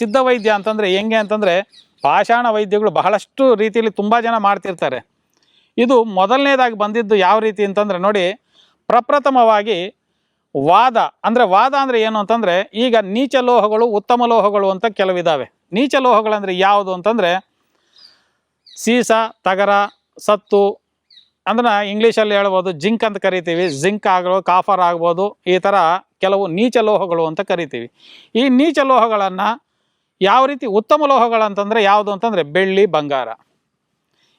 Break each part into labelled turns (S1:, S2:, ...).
S1: ಸಿದ್ಧ ವೈದ್ಯ ಅಂತಂದರೆ ಹೆಂಗೆ ಅಂತಂದರೆ ಪಾಷಾಣ ವೈದ್ಯಗಳು ಬಹಳಷ್ಟು ರೀತಿಯಲ್ಲಿ ತುಂಬ ಜನ ಮಾಡ್ತಿರ್ತಾರೆ. ಇದು ಮೊದಲನೇದಾಗಿ ಬಂದಿದ್ದು ಯಾವ ರೀತಿ ಅಂತಂದರೆ ನೋಡಿ, ಪ್ರಪ್ರಥಮವಾಗಿ ವಾದ, ಅಂದರೆ ವಾದ ಅಂದರೆ ಏನು ಅಂತಂದರೆ ಈಗ ನೀಚ ಲೋಹಗಳು ಉತ್ತಮ ಲೋಹಗಳು ಅಂತ ಕೆಲವಿದ್ದಾವೆ ನೀಚ ಲೋಹಗಳಂದರೆ ಯಾವುದು ಅಂತಂದರೆ ಸೀಸ, ತಗರ, ಸತ್ತು, ಅಂದ್ರೆ ಇಂಗ್ಲೀಷಲ್ಲಿ ಹೇಳ್ಬೋದು ಜಿಂಕ್ ಅಂತ ಕರಿತೀವಿ. ಜಿಂಕ್ ಆಗ್ಬೋದು, ಕಾಫರ್ ಆಗ್ಬೋದು, ಈ ಥರ ಕೆಲವು ನೀಚ ಲೋಹಗಳು ಅಂತ ಕರಿತೀವಿ. ಈ ನೀಚ ಲೋಹಗಳನ್ನು ಯಾವ ರೀತಿ ಉತ್ತಮ ಲೋಹಗಳು ಅಂತಂದರೆ ಯಾವುದು ಅಂತಂದರೆ ಬೆಳ್ಳಿ, ಬಂಗಾರ.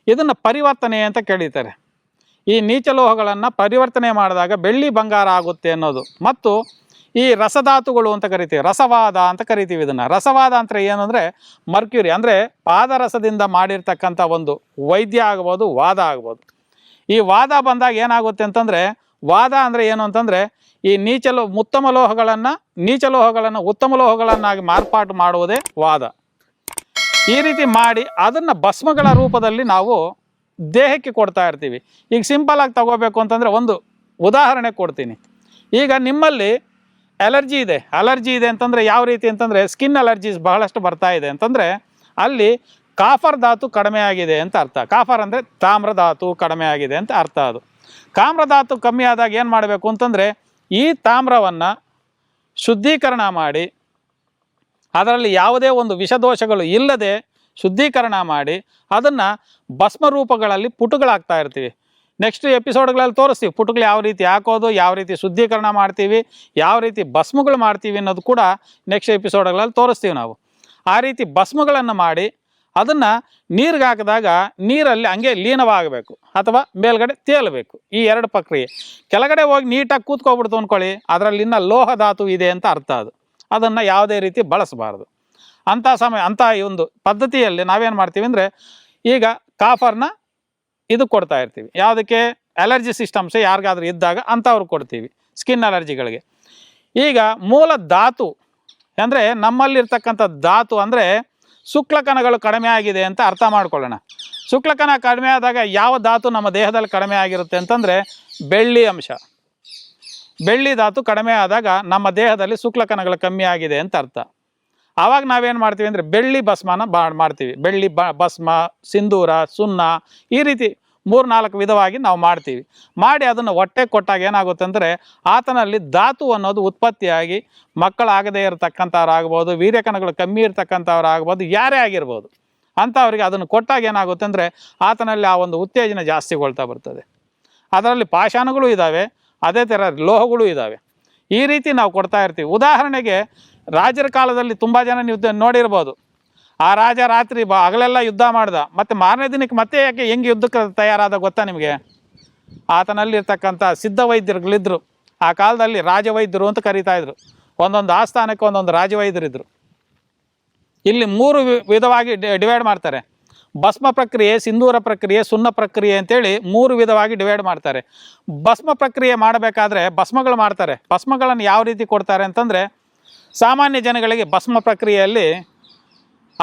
S1: ಇದನ್ನು ಪರಿವರ್ತನೆ ಅಂತ ಕೇಳಿತಾರೆ ಈ ನೀಚ ಲೋಹಗಳನ್ನು ಪರಿವರ್ತನೆ ಮಾಡಿದಾಗ ಬೆಳ್ಳಿ, ಬಂಗಾರ ಆಗುತ್ತೆ ಅನ್ನೋದು. ಮತ್ತು ಈ ರಸಧಾತುಗಳು ಅಂತ ಕರಿತೀವಿ, ರಸವಾದ ಅಂತ ಕರಿತೀವಿ ಇದನ್ನು. ರಸವಾದ ಅಂತ ಏನು ಅಂದರೆ ಮರ್ಕ್ಯೂರಿ, ಅಂದರೆ ಪಾದರಸದಿಂದ ಮಾಡಿರ್ತಕ್ಕಂಥ ಒಂದು ವೈದ್ಯ ಆಗ್ಬೋದು, ವಾದ ಆಗ್ಬೋದು. ಈ ವಾದ ಬಂದಾಗ ಏನಾಗುತ್ತೆ ಅಂತಂದರೆ ವಾದ ಅಂದರೆ ಏನು ಅಂತಂದರೆ ಈ ನೀಚಲು, ಉತ್ತಮ ಲೋಹಗಳನ್ನು ನೀಚ ಲೋಹಗಳನ್ನು, ಉತ್ತಮ ಲೋಹಗಳನ್ನಾಗಿ ಮಾರ್ಪಾಟು ಮಾಡುವುದೇ ವಾದ. ಈ ರೀತಿ ಮಾಡಿ ಅದನ್ನು ಭಸ್ಮಗಳ ರೂಪದಲ್ಲಿ ನಾವು ದೇಹಕ್ಕೆ ಕೊಡ್ತಾ ಇರ್ತೀವಿ. ಈಗ ಸಿಂಪಲಾಗಿ ತಗೋಬೇಕು ಅಂತಂದರೆ ಒಂದು ಉದಾಹರಣೆ ಕೊಡ್ತೀನಿ. ಈಗ ನಿಮ್ಮಲ್ಲಿ ಅಲರ್ಜಿ ಇದೆ. ಅಲರ್ಜಿ ಇದೆ ಅಂತಂದರೆ ಯಾವ ರೀತಿ ಅಂತಂದರೆ ಸ್ಕಿನ್ ಅಲರ್ಜೀಸ್ ಬಹಳಷ್ಟು ಬರ್ತಾ ಇದೆ ಅಂತಂದರೆ ಅಲ್ಲಿ ಕಾಫರ್ ಧಾತು ಕಡಿಮೆ ಆಗಿದೆ ಅಂತ ಅರ್ಥ. ಕಾಫರ್ ಅಂದರೆ ತಾಮ್ರ ಧಾತು ಕಡಿಮೆ ಆಗಿದೆ ಅಂತ ಅರ್ಥ ಅದು. ತಾಮ್ರ ಧಾತು ಕಮ್ಮಿ ಆದಾಗ ಏನು ಮಾಡಬೇಕು ಅಂತಂದರೆ ಈ ತಾಮ್ರವನ್ನು ಶುದ್ಧೀಕರಣ ಮಾಡಿ, ಅದರಲ್ಲಿ ಯಾವುದೇ ಒಂದು ವಿಷದೋಷಗಳು ಇಲ್ಲದೆ ಶುದ್ಧೀಕರಣ ಮಾಡಿ, ಅದನ್ನು ಭಸ್ಮ ರೂಪಗಳಲ್ಲಿ ಪುಟುಗಳಾಗ್ತಾ ಇರ್ತೀವಿ. ನೆಕ್ಸ್ಟ್ ಎಪಿಸೋಡ್ಗಳಲ್ಲಿ ತೋರಿಸ್ತೀವಿ ಪುಟಗಳು ಯಾವ ರೀತಿ ಹಾಕೋದು, ಯಾವ ರೀತಿ ಶುದ್ಧೀಕರಣ ಮಾಡ್ತೀವಿ, ಯಾವ ರೀತಿ ಭಸ್ಮಗಳು ಮಾಡ್ತೀವಿ ಅನ್ನೋದು ಕೂಡ ನೆಕ್ಸ್ಟ್ ಎಪಿಸೋಡ್ಗಳಲ್ಲಿ ತೋರಿಸ್ತೀವಿ ನಾವು. ಆ ರೀತಿ ಭಸ್ಮಗಳನ್ನು ಮಾಡಿ ಅದನ್ನು ನೀರಿಗೆ ಹಾಕಿದಾಗ ನೀರಲ್ಲಿ ಹಂಗೆ ಲೀನವಾಗಬೇಕು ಅಥವಾ ಮೇಲ್ಗಡೆ ತೇಲಬೇಕು. ಈ ಎರಡು ಪ್ರಕ್ರಿಯೆ. ಕೆಳಗಡೆ ಹೋಗಿ ನೀಟಾಗಿ ಕೂತ್ಕೊಬಿಡ್ತು ಅಂದ್ಕೊಳ್ಳಿ ಅದರಲ್ಲಿ ಇನ್ನೂ ಲೋಹ ಧಾತು ಇದೆ ಅಂತ ಅರ್ಥ ಅದು. ಅದನ್ನು ಯಾವುದೇ ರೀತಿ ಬಳಸಬಾರ್ದು. ಅಂಥ ಸಮಯ ಅಂಥ ಈ ಒಂದು ಪದ್ಧತಿಯಲ್ಲಿ ನಾವೇನು ಮಾಡ್ತೀವಿ ಅಂದರೆ ಈಗ ಕಾಫರ್ನ ಇದು ಕೊಡ್ತಾ ಇರ್ತೀವಿ. ಯಾವುದಕ್ಕೆ? ಅಲರ್ಜಿ ಸಿಸ್ಟಮ್ಸ್ ಯಾರಿಗಾದ್ರೂ ಇದ್ದಾಗ ಅಂಥವ್ರು ಕೊಡ್ತೀವಿ ಸ್ಕಿನ್ ಅಲರ್ಜಿಗಳಿಗೆ. ಈಗ ಮೂಲ ಧಾತು ಅಂದರೆ ನಮ್ಮಲ್ಲಿರ್ತಕ್ಕಂಥ ಧಾತು ಅಂದರೆ ಶುಕ್ಲಕಣಗಳು ಕಡಿಮೆ ಆಗಿದೆ ಅಂತ ಅರ್ಥ ಮಾಡ್ಕೊಳ್ಳೋಣ. ಶುಕ್ಲಕಣ ಕಡಿಮೆ ಆದಾಗ ಯಾವ ಧಾತು ನಮ್ಮ ದೇಹದಲ್ಲಿ ಕಡಿಮೆ ಆಗಿರುತ್ತೆ ಅಂತಂದರೆ ಬೆಳ್ಳಿ ಅಂಶ. ಬೆಳ್ಳಿ ಧಾತು ಕಡಿಮೆ ಆದಾಗ ನಮ್ಮ ದೇಹದಲ್ಲಿ ಶುಕ್ಲಕಣಗಳು ಕಮ್ಮಿ ಆಗಿದೆ ಅಂತ ಅರ್ಥ. ಆವಾಗ ನಾವೇನು ಮಾಡ್ತೀವಿ ಅಂದರೆ ಬೆಳ್ಳಿ ಭಸ್ಮನ ಮಾಡ್ತೀವಿ. ಬೆಳ್ಳಿ ಬ ಭಸ್ಮ, ಸಿಂಧೂರ, ಸುಣ್ಣ ಈ ರೀತಿ ಮೂರು ನಾಲ್ಕು ವಿಧವಾಗಿ ನಾವು ಮಾಡ್ತೀವಿ. ಮಾಡಿ ಅದನ್ನು ಹೊಟ್ಟೆ ಕೊಟ್ಟಾಗ ಏನಾಗುತ್ತೆ ಅಂದರೆ ಆತನಲ್ಲಿ ಧಾತು ಅನ್ನೋದು ಉತ್ಪತ್ತಿಯಾಗಿ ಮಕ್ಕಳಾಗದೇ ಇರತಕ್ಕಂಥವ್ರಾಗ್ಬೋದು ವೀರ್ಯಕಣಗಳು ಕಮ್ಮಿ ಇರ್ತಕ್ಕಂಥವ್ರಾಗ್ಬೋದು ಯಾರೇ ಆಗಿರ್ಬೋದು. ಅಂಥವ್ರಿಗೆ ಅದನ್ನು ಕೊಟ್ಟಾಗ ಏನಾಗುತ್ತೆ ಅಂದರೆ ಆತನಲ್ಲಿ ಆ ಒಂದು ಉತ್ತೇಜನ ಜಾಸ್ತಿಗೊಳ್ತಾ ಬರ್ತದೆ. ಅದರಲ್ಲಿ ಪಾಷಾಣಗಳು ಇದ್ದಾವೆ, ಅದೇ ಥರ ಲೋಹಗಳು ಇದ್ದಾವೆ. ಈ ರೀತಿ ನಾವು ಕೊಡ್ತಾ ಇರ್ತೀವಿ. ಉದಾಹರಣೆಗೆ ರಾಜರ ಕಾಲದಲ್ಲಿ ತುಂಬ ಜನ ನೀವು ನೋಡಿರ್ಬೋದು. ಆ ರಾಜ ರಾತ್ರಿ ಬ ಹಗಲೆಲ್ಲ ಯುದ್ಧ ಮಾಡ್ದ. ಮತ್ತು ಮಾರನೇ ದಿನಕ್ಕೆ ಮತ್ತೆ ಯಾಕೆ ಹೆಂಗೆ ಯುದ್ಧಕ್ಕೆ ತಯಾರಾದ ಗೊತ್ತಾ ನಿಮಗೆ? ಆತನಲ್ಲಿರ್ತಕ್ಕಂಥ ಸಿದ್ಧ ವೈದ್ಯರುಗಳಿದ್ದರು ಆ ಕಾಲದಲ್ಲಿ ರಾಜವೈದ್ಯರು ಅಂತ ಕರೀತಾ ಇದ್ರು. ಒಂದೊಂದು ಆಸ್ಥಾನಕ್ಕೆ ಒಂದೊಂದು ರಾಜವೈದ್ಯರಿದ್ದರು ಇಲ್ಲಿ ಮೂರು ವಿಧವಾಗಿ ಡಿವೈಡ್ ಮಾಡ್ತಾರೆ. ಭಸ್ಮ ಪ್ರಕ್ರಿಯೆ, ಸಿಂಧೂರ ಪ್ರಕ್ರಿಯೆ, ಸುಣ್ಣ ಪ್ರಕ್ರಿಯೆ ಅಂತೇಳಿ ಮೂರು ವಿಧವಾಗಿ ಡಿವೈಡ್ ಮಾಡ್ತಾರೆ. ಭಸ್ಮ ಪ್ರಕ್ರಿಯೆ ಮಾಡಬೇಕಾದ್ರೆ ಭಸ್ಮಗಳು ಮಾಡ್ತಾರೆ. ಭಸ್ಮಗಳನ್ನು ಯಾವ ರೀತಿ ಕೊಡ್ತಾರೆ ಅಂತಂದರೆ ಸಾಮಾನ್ಯ ಜನಗಳಿಗೆ ಭಸ್ಮ ಪ್ರಕ್ರಿಯೆಯಲ್ಲಿ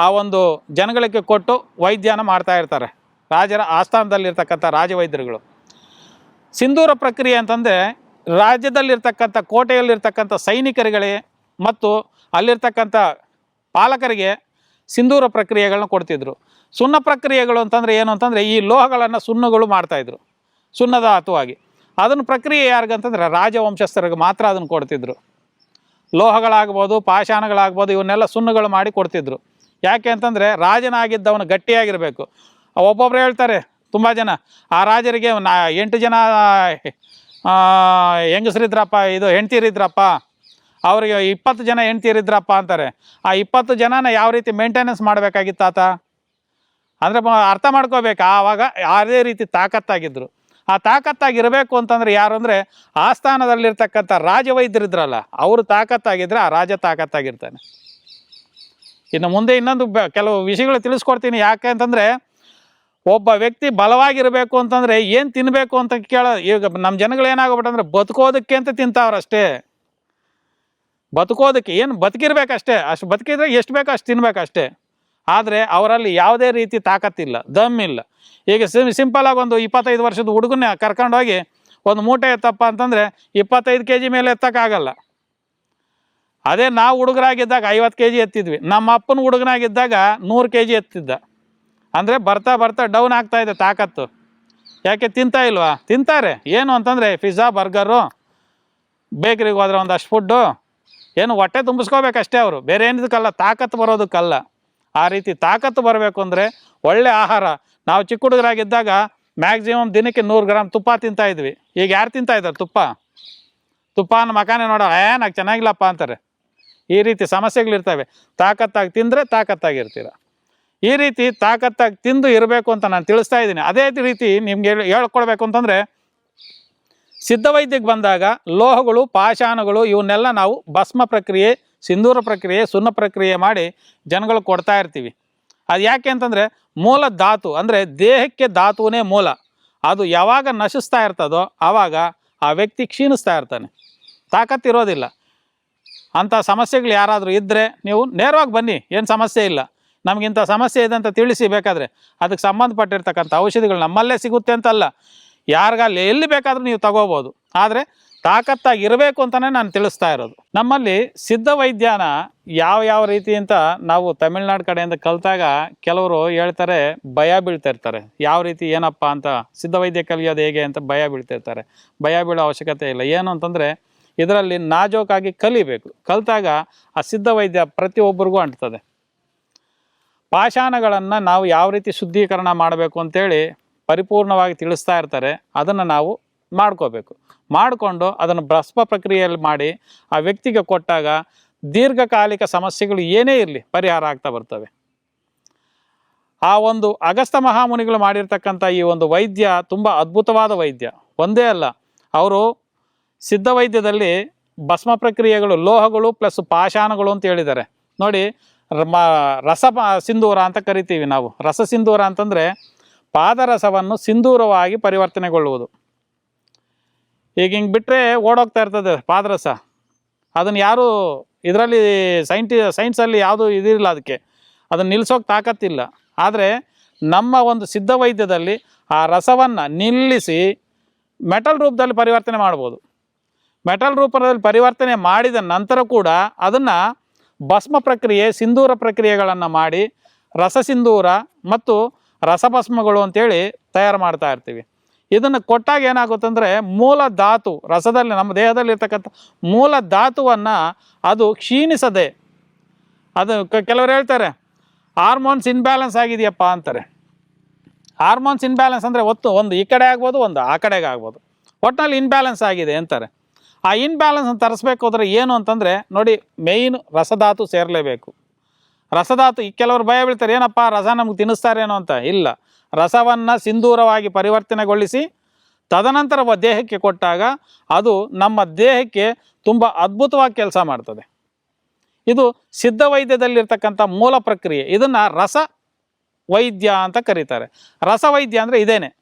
S1: ಆ ಒಂದು ಜನಗಳಿಗೆ ಕೊಟ್ಟು ವೈದ್ಯನ ಮಾಡ್ತಾ ಇರ್ತಾರೆ. ರಾಜರ ಆಸ್ಥಾನದಲ್ಲಿರ್ತಕ್ಕಂಥ ರಾಜವೈದ್ಯರುಗಳು. ಸಿಂಧೂರ ಪ್ರಕ್ರಿಯೆ ಅಂತಂದರೆ ರಾಜ್ಯದಲ್ಲಿರ್ತಕ್ಕಂಥ ಕೋಟೆಯಲ್ಲಿರ್ತಕ್ಕಂಥ ಸೈನಿಕರುಗಳೇ ಮತ್ತು ಅಲ್ಲಿರ್ತಕ್ಕಂಥ ಪಾಲಕರಿಗೆ ಸಿಂಧೂರ ಪ್ರಕ್ರಿಯೆಗಳನ್ನ ಕೊಡ್ತಿದ್ರು. ಸುಣ್ಣ ಪ್ರಕ್ರಿಯೆಗಳು ಅಂತಂದರೆ ಏನು ಅಂತಂದರೆ ಈ ಲೋಹಗಳನ್ನು ಸುಣ್ಣಗಳು ಮಾಡ್ತಾಯಿದ್ರು ಸುಣ್ಣದ ಹತುವಾಗಿ. ಅದನ್ನು ಪ್ರಕ್ರಿಯೆ ಯಾರಿಗಂತಂದರೆ ರಾಜವಂಶಸ್ಥರಿಗೆ ಮಾತ್ರ ಅದನ್ನು ಕೊಡ್ತಿದ್ರು. ಲೋಹಗಳಾಗ್ಬೋದು, ಪಾಷಾಣಗಳಾಗ್ಬೋದು, ಇವನ್ನೆಲ್ಲ ಸುಣ್ಣಗಳು ಮಾಡಿ ಕೊಡ್ತಿದ್ರು. ಯಾಕೆ ಅಂತಂದರೆ ರಾಜನಾಗಿದ್ದವನು ಗಟ್ಟಿಯಾಗಿರಬೇಕು. ಒಬ್ಬೊಬ್ರು ಹೇಳ್ತಾರೆ ತುಂಬ ಜನ, ಆ ರಾಜರಿಗೆ ನಾ ಎಂಟು ಜನ ಹೆಂಗಸರಿದ್ರಪ್ಪ, ಇದು ಹೆಂಡ್ತೀರಿದ್ರಪ್ಪ, ಅವರಿಗೆ ಇಪ್ಪತ್ತು ಜನ ಹೆಂಡ್ತೀರಿದ್ರಪ್ಪ ಅಂತಾರೆ. ಆ ಇಪ್ಪತ್ತು ಜನನ ಯಾವ ರೀತಿ ಮೇಂಟೆನೆನ್ಸ್ ಮಾಡಬೇಕಾಗಿತ್ತು ಆತ? ಅಂದರೆ ಅರ್ಥ ಮಾಡ್ಕೋಬೇಕು, ಆವಾಗ ಯಾವುದೇ ರೀತಿ ತಾಕತ್ತಾಗಿದ್ದರು ಆ ತಾಕತ್ತಾಗಿರಬೇಕು ಅಂತಂದರೆ ಯಾರು ಅಂದರೆ ಆಸ್ಥಾನದಲ್ಲಿರ್ತಕ್ಕಂಥ ರಾಜವೈದ್ಯರಿದ್ರಲ್ಲ, ಅವರು ತಾಕತ್ತಾಗಿದ್ದರೆ ಆ ರಾಜ ತಾಕತ್ತಾಗಿರ್ತಾನೆ. ಇನ್ನು ಮುಂದೆ ಇನ್ನೊಂದು ಕೆಲವು ವಿಷಯಗಳು ತಿಳಿಸ್ಕೊಡ್ತೀನಿ. ಯಾಕೆ ಅಂತಂದರೆ, ಒಬ್ಬ ವ್ಯಕ್ತಿ ಬಲವಾಗಿರಬೇಕು ಅಂತಂದರೆ ಏನು ತಿನ್ನಬೇಕು ಅಂತ ಕೇಳ ಈಗ ನಮ್ಮ ಜನಗಳು ಏನಾಗ್ಬಿಟ್ಟಂದ್ರೆ ಬದುಕೋದಕ್ಕೆ ಅಂತ ತಿಂತಾವ್ರಷ್ಟೇ ಬದುಕೋದಕ್ಕೆ ಏನು ಬದುಕಿರ್ಬೇಕಷ್ಟೇ. ಅಷ್ಟು ಬದುಕಿದ್ರೆ ಎಷ್ಟು ಬೇಕೋ ಅಷ್ಟು ತಿನ್ಬೇಕಷ್ಟೇ. ಆದರೆ ಅವರಲ್ಲಿ ಯಾವುದೇ ರೀತಿ ತಾಕತ್ತಿಲ್ಲ, ದಮ್ ಇಲ್ಲ. ಈಗ ಸಿಂ ಸಿಂಪಲಾಗಿ ಒಂದು ಇಪ್ಪತ್ತೈದು ವರ್ಷದ ಹುಡುಗನ ಕರ್ಕೊಂಡೋಗಿ ಒಂದು ಮೂಟೆ ಎತ್ತಪ್ಪ ಅಂತಂದರೆ ಇಪ್ಪತ್ತೈದು ಕೆ ಜಿ ಮೇಲೆ ಎತ್ತಕ್ಕಾಗಲ್ಲ. ಅದೇ ನಾವು ಹುಡುಗರಾಗಿದ್ದಾಗ ಐವತ್ತು ಕೆ ಜಿ ಎತ್ತಿದ್ವಿ. ನಮ್ಮ ಅಪ್ಪನ ಹುಡುಗನಾಗಿದ್ದಾಗ ನೂರು ಕೆ ಜಿ ಎತ್ತಿದ್ದ. ಅಂದರೆ ಬರ್ತಾ ಬರ್ತಾ ಡೌನ್ ಆಗ್ತಾ ಇದೆ ತಾಕತ್ತು. ಯಾಕೆ ತಿಂತಾ ಇಲ್ವಾ? ತಿಂತಾರೆ. ಏನು ಅಂತಂದರೆ ಪಿಜ್ಜಾ ಬರ್ಗರು ಬೇಕ್ರಿಗೆ ಹೋದ್ರೆ ಒಂದಷ್ಟು ಫುಡ್ಡು ಏನು ಹೊಟ್ಟೆ ತುಂಬಿಸ್ಕೋಬೇಕಷ್ಟೇ ಅವರು. ಬೇರೆ ಏನಿದಕ್ಕಲ್ಲ, ತಾಕತ್ತು ಬರೋದಕ್ಕಲ್ಲ. ಆ ರೀತಿ ತಾಕತ್ತು ಬರಬೇಕು ಅಂದರೆ ಒಳ್ಳೆ ಆಹಾರ. ನಾವು ಚಿಕ್ಕ ಹುಡುಗರಾಗಿದ್ದಾಗ ಮ್ಯಾಕ್ಸಿಮಮ್ ದಿನಕ್ಕೆ ನೂರು ಗ್ರಾಮ್ ತುಪ್ಪ ತಿಂತಾಯಿದ್ವಿ ಈಗ ಯಾರು ತಿಂತಾಯಿದ್ದಾರೆ ತುಪ್ಪ? ತುಪ್ಪ ಅನ್ನೋ ಮಕಾನೆ ನೋಡೋ ಏ ಚೆನ್ನಾಗಿಲ್ಲಪ್ಪ ಅಂತಾರೆ. ಈ ರೀತಿ ಸಮಸ್ಯೆಗಳಿರ್ತವೆ. ತಾಕತ್ತಾಗಿ ತಿಂದರೆ ತಾಕತ್ತಾಗಿರ್ತೀರ. ಈ ರೀತಿ ತಾಕತ್ತಾಗಿ ತಿಂದು ಇರಬೇಕು ಅಂತ ನಾನು ತಿಳಿಸ್ತಾ ಇದ್ದೀನಿ. ಅದೇ ರೀತಿ ನಿಮ್ಗೆ ಹೇಳ್ಕೊಳ್ಬೇಕು ಹೇಳ್ಕೊಡ್ಬೇಕು ಅಂತಂದರೆ ಸಿದ್ಧವೈದ್ಯಕ್ಕೆ ಬಂದಾಗ ಲೋಹಗಳು, ಪಾಷಾಣಗಳು ಇವನ್ನೆಲ್ಲ ನಾವು ಭಸ್ಮ ಪ್ರಕ್ರಿಯೆ, ಸಿಂಧೂರ ಪ್ರಕ್ರಿಯೆ, ಸುಣ್ಣ ಪ್ರಕ್ರಿಯೆ ಮಾಡಿ ಜನಗಳು ಕೊಡ್ತಾ ಇರ್ತೀವಿ. ಅದು ಯಾಕೆ ಅಂತಂದರೆ, ಮೂಲ ಧಾತು, ಅಂದರೆ ದೇಹಕ್ಕೆ ಧಾತುವೇ ಮೂಲ. ಅದು ಯಾವಾಗ ನಶಿಸ್ತಾ ಇರ್ತದೋ ಆವಾಗ ಆ ವ್ಯಕ್ತಿ ಕ್ಷೀಣಿಸ್ತಾ ಇರ್ತಾನೆ. ತಾಕತ್ತಿರೋದಿಲ್ಲ ಅಂಥ ಸಮಸ್ಯೆಗಳು ಯಾರಾದರೂ ಇದ್ದರೆ ನೀವು ನೇರವಾಗಿ ಬನ್ನಿ, ಏನು ಸಮಸ್ಯೆ ಇಲ್ಲ. ನಮಗಿಂಥ ಸಮಸ್ಯೆ ಇದೆ ಅಂತ ತಿಳಿಸಿ ಬೇಕಾದರೆ ಅದಕ್ಕೆ ಸಂಬಂಧಪಟ್ಟಿರ್ತಕ್ಕಂಥ ಔಷಧಿಗಳು ನಮ್ಮಲ್ಲೇ ಸಿಗುತ್ತೆ ಅಂತಲ್ಲ. ಯಾರಿಗಲ್ಲಿ ಎಲ್ಲಿ ಬೇಕಾದರೂ ನೀವು ತಗೋಬೋದು. ಆದರೆ ತಾಕತ್ತಾಗಿ ಇರಬೇಕು ಅಂತಲೇ ನಾನು ತಿಳಿಸ್ತಾ ಇರೋದು. ನಮ್ಮಲ್ಲಿ ಸಿದ್ಧ ವೈದ್ಯನ ಯಾವ ಯಾವ ರೀತಿ ಅಂತ ನಾವು ತಮಿಳ್ನಾಡು ಕಡೆಯಿಂದ ಕಲಿತಾಗ ಕೆಲವರು ಹೇಳ್ತಾರೆ, ಭಯ ಬೀಳ್ತಿರ್ತಾರೆ. ಯಾವ ರೀತಿ ಏನಪ್ಪ ಅಂತ, ಸಿದ್ಧ ವೈದ್ಯ ಕಲಿಯೋದು ಹೇಗೆ ಅಂತ ಭಯ ಬೀಳ್ತಿರ್ತಾರೆ. ಭಯ ಬೀಳೋ ಅವಶ್ಯಕತೆ ಇಲ್ಲ. ಏನು ಅಂತಂದರೆ ಇದರಲ್ಲಿ ನಾಜೋಕಾಗಿ ಕಲಿಬೇಕು. ಕಲಿತಾಗ ಆ ಸಿದ್ಧ ವೈದ್ಯ ಪ್ರತಿಯೊಬ್ಬರಿಗೂ ಅಂಟ್ತದೆ. ಪಾಷಾಣಗಳನ್ನು ನಾವು ಯಾವ ರೀತಿ ಶುದ್ಧೀಕರಣ ಮಾಡಬೇಕು ಅಂತೇಳಿ ಪರಿಪೂರ್ಣವಾಗಿ ತಿಳಿಸ್ತಾ ಇರ್ತಾರೆ. ಅದನ್ನು ನಾವು ಮಾಡ್ಕೋಬೇಕು. ಮಾಡಿಕೊಂಡು ಅದನ್ನು ಭಸ್ಮ ಪ್ರಕ್ರಿಯೆಯಲ್ಲಿ ಮಾಡಿ ಆ ವ್ಯಕ್ತಿಗೆ ಕೊಟ್ಟಾಗ ದೀರ್ಘಕಾಲಿಕ ಸಮಸ್ಯೆಗಳು ಏನೇ ಇರಲಿ ಪರಿಹಾರ ಆಗ್ತಾ ಬರ್ತವೆ. ಆ ಒಂದು ಅಗಸ್ತ ಮಹಾಮುನಿಗಳು ಮಾಡಿರ್ತಕ್ಕಂಥ ಈ ಒಂದು ವೈದ್ಯ ತುಂಬ ಅದ್ಭುತವಾದ ವೈದ್ಯ. ಒಂದೇ ಅಲ್ಲ, ಅವರು ಸಿದ್ಧ ವೈದ್ಯದಲ್ಲಿ ಭಸ್ಮ ಪ್ರಕ್ರಿಯೆಗಳು, ಲೋಹಗಳು ಪ್ಲಸ್ ಪಾಷಾಣಗಳು ಅಂತ ಹೇಳಿದ್ದಾರೆ. ನೋಡಿ ರಸ ಸಿಂಧೂರ ಅಂತ ಕರಿತೀವಿ ನಾವು. ರಸ ಸಿಂಧೂರ ಅಂತಂದರೆ ಪಾದರಸವನ್ನು ಸಿಂಧೂರವಾಗಿ ಪರಿವರ್ತನೆಗೊಳ್ಳುವುದು. ಈಗ ಹಿಂಗೆ ಬಿಟ್ಟರೆ ಓಡೋಗ್ತಾ ಇರ್ತದೆ ಪಾದರಸ. ಅದನ್ನು ಯಾರು ಇದರಲ್ಲಿ ಸೈಂಟಿ, ಸೈನ್ಸಲ್ಲಿ ಯಾವುದೂ ಇದಿಲ್ಲ ಅದಕ್ಕೆ. ಅದನ್ನು ನಿಲ್ಲಿಸೋಕೆ ತಾಕತ್ತಿಲ್ಲ. ಆದರೆ ನಮ್ಮ ಒಂದು ಸಿದ್ಧ ವೈದ್ಯದಲ್ಲಿ ಆ ರಸವನ್ನು ನಿಲ್ಲಿಸಿ ಮೆಟಲ್ ರೂಪದಲ್ಲಿ ಪರಿವರ್ತನೆ ಮಾಡ್ಬೋದು. ಮೆಟಲ್ ರೂಪದಲ್ಲಿ ಪರಿವರ್ತನೆ ಮಾಡಿದ ನಂತರ ಕೂಡ ಅದನ್ನು ಭಸ್ಮ ಪ್ರಕ್ರಿಯೆ, ಸಿಂಧೂರ ಪ್ರಕ್ರಿಯೆಗಳನ್ನು ಮಾಡಿ ರಸ ಸಿಂಧೂರ ಮತ್ತು ರಸಭಸ್ಮಗಳು ಅಂತೇಳಿ ತಯಾರು ಮಾಡ್ತಾ ಇರ್ತೀವಿ. ಇದನ್ನು ಕೊಟ್ಟಾಗ ಏನಾಗುತ್ತಂದರೆ ಮೂಲ ಧಾತು, ರಸದಲ್ಲಿ ನಮ್ಮ ದೇಹದಲ್ಲಿ ಇರ್ತಕ್ಕಂಥ ಮೂಲ ಧಾತುವನ್ನು ಅದು ಕ್ಷೀಣಿಸದೆ, ಅದು ಕೆಲವರು ಹೇಳ್ತಾರೆ ಹಾರ್ಮೋನ್ಸ್ ಇನ್ಬ್ಯಾಲೆನ್ಸ್ ಆಗಿದೆಯಪ್ಪ ಅಂತಾರೆ. ಹಾರ್ಮೋನ್ಸ್ ಇನ್ಬ್ಯಾಲೆನ್ಸ್ ಅಂದರೆ ಒತ್ತು, ಒಂದು ಈ ಕಡೆ ಆಗ್ಬೋದು, ಒಂದು ಆ ಕಡೆಗೆ ಆಗ್ಬೋದು. ಒಟ್ಟಿನಲ್ಲಿ ಇನ್ಬ್ಯಾಲೆನ್ಸ್ ಆಗಿದೆ ಅಂತಾರೆ. ಆ ಇನ್ಬ್ಯಾಲೆನ್ಸ್ ತರಿಸ್ಬೇಕು ಅಂದರೆ ಏನು ಅಂತಂದರೆ, ನೋಡಿ ಮೇಯ್ನ್ ರಸಧಾತು ಸೇರಲೇಬೇಕು. ರಸಧಾತು, ಈ ಕೆಲವರು ಭಯ ಬೀಳ್ತಾರೆ, ಏನಪ್ಪ, ರಸ ನಮ್ಗೆ ತಿನ್ನಿಸ್ತಾರೇನೋ ಅಂತ. ಇಲ್ಲ. ರಸವನ್ನು ಸಿಂಧೂರವಾಗಿ ಪರಿವರ್ತನೆಗೊಳಿಸಿ, ತದನಂತರ ದೇಹಕ್ಕೆ ಕೊಟ್ಟಾಗ ಅದು ನಮ್ಮ ದೇಹಕ್ಕೆ ತುಂಬ ಅದ್ಭುತವಾಗಿ ಕೆಲಸ ಮಾಡ್ತದೆ. ಇದು ಸಿದ್ಧ ವೈದ್ಯದಲ್ಲಿರ್ತಕ್ಕಂಥ ಮೂಲ ಪ್ರಕ್ರಿಯೆ. ಇದನ್ನು ರಸ ವೈದ್ಯ ಅಂತ ಕರೀತಾರೆ. ರಸವೈದ್ಯ ಅಂದರೆ ಇದೇನೆ.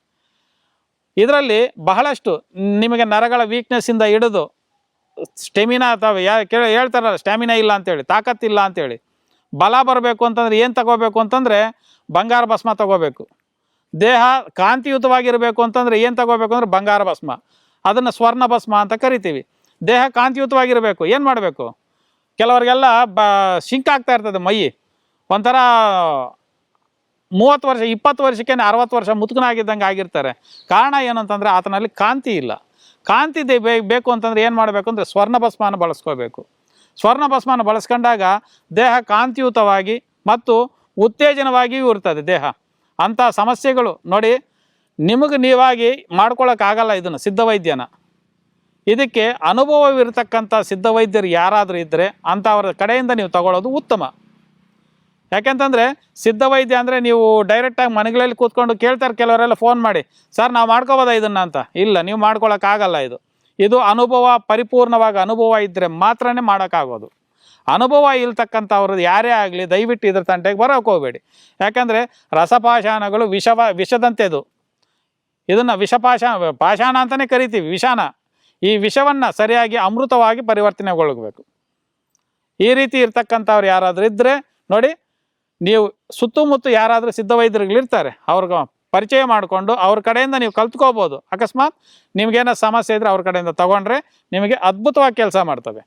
S1: ಇದರಲ್ಲಿ ಬಹಳಷ್ಟು ನಿಮಗೆ ನರಗಳ ವೀಕ್ನೆಸ್ಸಿಂದ ಹಿಡಿದು ಸ್ಟೆಮಿನಾ ಅಥವಾ ಯಾ ಕೇಳ ಹೇಳ್ತಾರಲ್ಲ ಸ್ಟ್ಯಾಮಿನಾ ಇಲ್ಲ ಅಂತೇಳಿ ತಾಕತ್ತಿಲ್ಲ ಅಂತೇಳಿ, ಬಲ ಬರಬೇಕು ಅಂತಂದ್ರೆ ಏನು ತಗೋಬೇಕು ಅಂತಂದರೆ ಬಂಗಾರ ಭಸ್ಮ ತಗೋಬೇಕು. ದೇಹ ಕಾಂತಿಯುತವಾಗಿರಬೇಕು ಅಂತಂದರೆ ಏನು ತಗೋಬೇಕು ಅಂದರೆ ಬಂಗಾರ ಭಸ್ಮ. ಅದನ್ನು ಸ್ವರ್ಣ ಭಸ್ಮ ಅಂತ ಕರಿತೀವಿ. ದೇಹ ಕಾಂತಿಯುತವಾಗಿರಬೇಕು, ಏನು ಮಾಡಬೇಕು? ಕೆಲವರಿಗೆಲ್ಲ ಬ ಶಿಂಕ್ ಆಗ್ತಾ ಇರ್ತದೆ ಮೈ. ಒಂಥರ ಮೂವತ್ತು ವರ್ಷ, ಇಪ್ಪತ್ತು ವರ್ಷಕ್ಕೆ ಅರವತ್ತು ವರ್ಷ ಮುದುಕನಾಗಿದ್ದಂಗೆ ಆಗಿರ್ತಾರೆ. ಕಾರಣ ಏನಂತಂದರೆ ಆತನಲ್ಲಿ ಕಾಂತಿ ಇಲ್ಲ. ಕಾಂತಿ ಬೇಕು ಅಂತಂದರೆ ಏನು ಮಾಡಬೇಕು ಅಂದರೆ ಸ್ವರ್ಣ ಭಸ್ಮನ ಬಳಸ್ಕೋಬೇಕು. ಸ್ವರ್ಣ ಭಸ್ಮನ ಬಳಸ್ಕೊಂಡಾಗ ದೇಹ ಕಾಂತಿಯುತವಾಗಿ ಮತ್ತು ಉತ್ತೇಜನವಾಗಿಯೂ ಇರ್ತದೆ ದೇಹ. ಅಂಥ ಸಮಸ್ಯೆಗಳು ನೋಡಿ, ನಿಮಗೆ ನೀವಾಗಿ ಮಾಡ್ಕೊಳ್ಳೋಕ್ಕಾಗಲ್ಲ ಇದನ್ನು ಸಿದ್ಧವೈದ್ಯನ. ಇದಕ್ಕೆ ಅನುಭವವಿರತಕ್ಕಂಥ ಸಿದ್ಧವೈದ್ಯರು ಯಾರಾದರೂ ಇದ್ದರೆ ಅಂಥವರ ಕಡೆಯಿಂದ ನೀವು ತಗೊಳ್ಳೋದು ಉತ್ತಮ. ಯಾಕೆಂತಂದರೆ ಸಿದ್ಧವೈದ್ಯ ಅಂದರೆ ನೀವು ಡೈರೆಕ್ಟಾಗಿ ಮನೆಗಳಲ್ಲಿ ಕೂತ್ಕೊಂಡು ಕೇಳ್ತಾರೆ ಕೆಲವರೆಲ್ಲ ಫೋನ್ ಮಾಡಿ, ಸರ್, ನಾವು ಮಾಡ್ಕೋಬೋದ ಇದನ್ನು? ಅಂತ. ಇಲ್ಲ, ನೀವು ಮಾಡ್ಕೊಳಕ್ಕಾಗಲ್ಲ ಇದು. ಇದು ಅನುಭವ, ಪರಿಪೂರ್ಣವಾಗಿ ಅನುಭವ ಇದ್ದರೆ ಮಾತ್ರನೇ ಮಾಡೋಕ್ಕಾಗೋದು. ಅನುಭವ ಇಲ್ತಕ್ಕಂಥವ್ರದ್ದು ಯಾರೇ ಆಗಲಿ, ದಯವಿಟ್ಟು ಇದ್ರ ತಂಟೆಗೆ ಬರೋಕೆ ಹೋಗಬೇಡಿ. ಯಾಕಂದರೆ ರಸಪಾಷಾಣಗಳು ವಿಷವ ವಿಷದಂತೆದು ಇದನ್ನು ವಿಷಪಾಷ, ಪಾಷಾಣ ಅಂತಲೇ ಕರಿತೀವಿ ವಿಷಾನ ಈ ವಿಷವನ್ನು ಸರಿಯಾಗಿ ಅಮೃತವಾಗಿ ಪರಿವರ್ತನೆಗೊಳಗಬೇಕು ಈ ರೀತಿ ಇರ್ತಕ್ಕಂಥವ್ರು ಯಾರಾದರೂ ಇದ್ದರೆ ನೋಡಿ ನೀವು ಸುತ್ತಮುತ್ತ ಯಾರಾದರೂ ಸಿದ್ಧವೈದ್ಯರುಗಳಿರ್ತಾರೆ, ಅವ್ರಿಗೆ ಪರಿಚಯ ಮಾಡಿಕೊಂಡು ಅವ್ರ ಕಡೆಯಿಂದ ನೀವು ಕಲ್ತ್ಕೋಬೋದು. ಅಕಸ್ಮಾತ್ ನಿಮಗೇನೋ ಸಮಸ್ಯೆ ಇದ್ದರೆ ಅವ್ರ ಕಡೆಯಿಂದ ತೊಗೊಂಡ್ರೆ ನಿಮಗೆ ಅದ್ಭುತವಾಗಿ ಕೆಲಸ ಮಾಡ್ತವೆ.